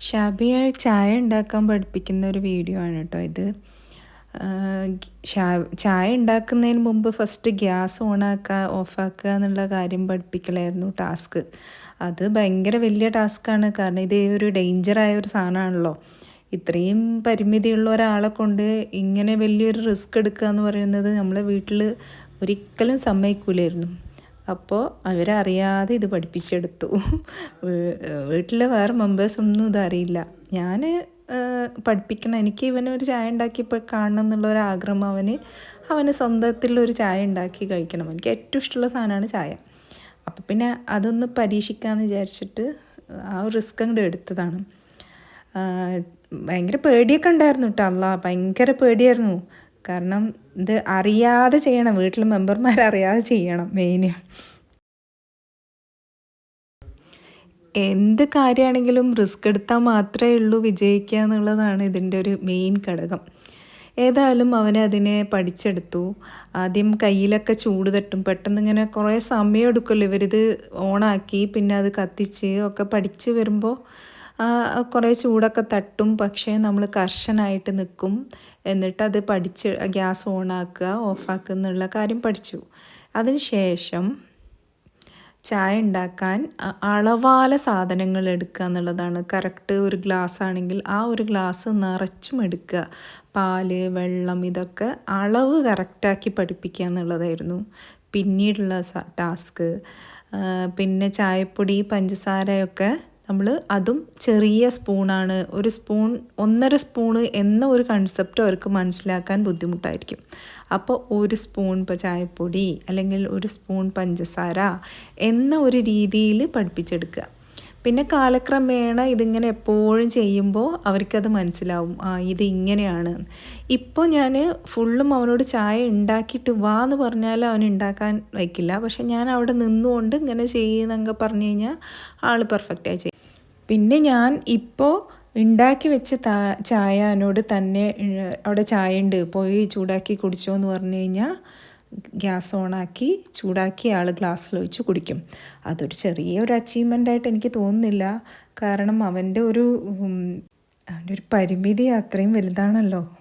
ഷാബിയെ ചായ ഉണ്ടാക്കാൻ പഠിപ്പിക്കുന്ന ഒരു വീഡിയോ ആണ് കേട്ടോ ഇത്. ചായ ഉണ്ടാക്കുന്നതിന് മുമ്പ് ഫസ്റ്റ് ഗ്യാസ് ഓണാക്കുക ഓഫാക്കുക എന്നുള്ള കാര്യം പഠിപ്പിക്കലായിരുന്നു ടാസ്ക്. അത് ഭയങ്കര വലിയ ടാസ്ക്കാണ് കാരണം ഇത് ഒരു ഡേഞ്ചറായ ഒരു സാധനമാണല്ലോ. ഇത്രയും പരിമിതിയുള്ള ഒരാളെ കൊണ്ട് ഇങ്ങനെ വലിയൊരു റിസ്ക് എടുക്കുക എന്ന് പറയുന്നത് നമ്മളെ വീട്ടിൽ ഒരിക്കലും സമ്മതിക്കൂലായിരുന്നു. അപ്പോൾ അവരറിയാതെ ഇത് പഠിപ്പിച്ചെടുത്തു. വീട്ടിലെ വേറെ മെമ്പേഴ്സ് ഒന്നും ഇതറിയില്ല ഞാൻ പഠിപ്പിക്കണം എനിക്ക് ഇവനൊരു ചായ ഉണ്ടാക്കിയപ്പോൾ കാണണം എന്നുള്ള ഒരു ആഗ്രഹം അവന് അവന് സ്വന്തത്തിലൊരു ചായ ഉണ്ടാക്കി കഴിക്കണം. എനിക്ക് ഏറ്റവും ഇഷ്ടമുള്ള സാധനമാണ് ചായ. അപ്പോൾ പിന്നെ അതൊന്ന് പരീക്ഷിക്കാമെന്ന് വിചാരിച്ചിട്ട് ആ ഒരു റിസ്ക് അങ്ങോട്ട് എടുത്തതാണ്. ഭയങ്കര പേടിയൊക്കെ ഉണ്ടായിരുന്നു കേട്ടോ അല്ല ഭയങ്കര പേടിയായിരുന്നു. കാരണം ഇത് അറിയാതെ ചെയ്യണം. വീട്ടിൽ മെമ്പർമാർ അറിയാതെ ചെയ്യണം. മെയിന് എന്ത് കാര്യമാണെങ്കിലും റിസ്ക് എടുത്താൽ മാത്രമേ ഉള്ളൂ വിജയിക്കുക എന്നുള്ളതാണ് ഇതിന്റെ ഒരു മെയിൻ ഘടകം. ഏതായാലും അവൻ അതിനെ പഠിച്ചെടുത്തു. ആദ്യം കയ്യിലൊക്കെ ചൂട് തട്ടും. പെട്ടെന്ന് ഇങ്ങനെ കുറേ സമയം എടുക്കുമല്ലോ ഇവരിത് ഓണാക്കി. പിന്നെ അത് കത്തിച്ച് ഒക്കെ പഠിച്ച് വരുമ്പോൾ കുറേ ചൂടൊക്കെ തട്ടും പക്ഷേ നമ്മൾ കർശനായിട്ട് നിൽക്കും. എന്നിട്ട് അത് പഠിച്ച് ഗ്യാസ് ഓണാക്കുക ഓഫാക്കുക എന്നുള്ള കാര്യം പഠിച്ചു. അതിന് ശേഷം ചായ ഉണ്ടാക്കാൻ അളവാല സാധനങ്ങൾ എടുക്കുക എന്നുള്ളതാണ്. കറക്റ്റ് ഒരു ഗ്ലാസ് ആണെങ്കിൽ ആ ഒരു ഗ്ലാസ് നിറച്ചും എടുക്കുക. പാൽ വെള്ളം ഇതൊക്കെ അളവ് കറക്റ്റാക്കി പഠിപ്പിക്കുക എന്നുള്ളതായിരുന്നു. പിന്നീടുള്ള ടാസ്ക്. പിന്നെ ചായപ്പൊടി പഞ്ചസാരയൊക്കെ നമ്മൾ അതും ചെറിയ സ്പൂണാണ്. ഒരു സ്പൂൺ ഒന്നര സ്പൂണ് എന്ന ഒരു കൺസെപ്റ്റ് അവർക്ക് മനസ്സിലാക്കാൻ ബുദ്ധിമുട്ടായിരിക്കും. അപ്പോൾ ഒരു സ്പൂൺ ഇപ്പോൾ ചായപ്പൊടി അല്ലെങ്കിൽ ഒരു സ്പൂൺ പഞ്ചസാര എന്ന ഒരു രീതിയിൽ പഠിപ്പിച്ചെടുക്കുക. പിന്നെ കാലക്രമേണ ഇതിങ്ങനെ എപ്പോഴും ചെയ്യുമ്പോൾ അവർക്കത് മനസ്സിലാവും. ആ ഇത് ഇങ്ങനെയാണ് ഇപ്പോൾ ഞാൻ ഫുള്ളും അവനോട് ചായ ഉണ്ടാക്കിയിട്ട് വാ എന്ന് പറഞ്ഞാൽ അവൻ ഉണ്ടാക്കാൻ വയ്ക്കില്ല. പക്ഷെ ഞാൻ അവിടെ നിന്നുകൊണ്ട് ഇങ്ങനെ ചെയ്യുന്നൊക്കെ പറഞ്ഞു കഴിഞ്ഞാൽ ആൾ പെർഫെക്റ്റായി ചെയ്യും. പിന്നെ ഞാൻ ഇപ്പോൾ ഉണ്ടാക്കി വെച്ച താ ചായ അവനോട് തന്നെ അവിടെ ചായ ഉണ്ട് പോയി ചൂടാക്കി കുടിച്ചോ എന്ന് പറഞ്ഞു കഴിഞ്ഞാൽ ഗ്യാസ് ഓണാക്കി ചൂടാക്കി ആൾ ഗ്ലാസ്സിൽ വെച്ച് കുടിക്കും. അതൊരു ചെറിയ ഒരു അച്ചീവ്മെന്റ് ആയിട്ട് എനിക്ക് തോന്നുന്നില്ല. കാരണം അവന്റെ ഒരു അവന്റെ ഒരു പരിമിതി അത്രയും വലുതാണല്ലോ.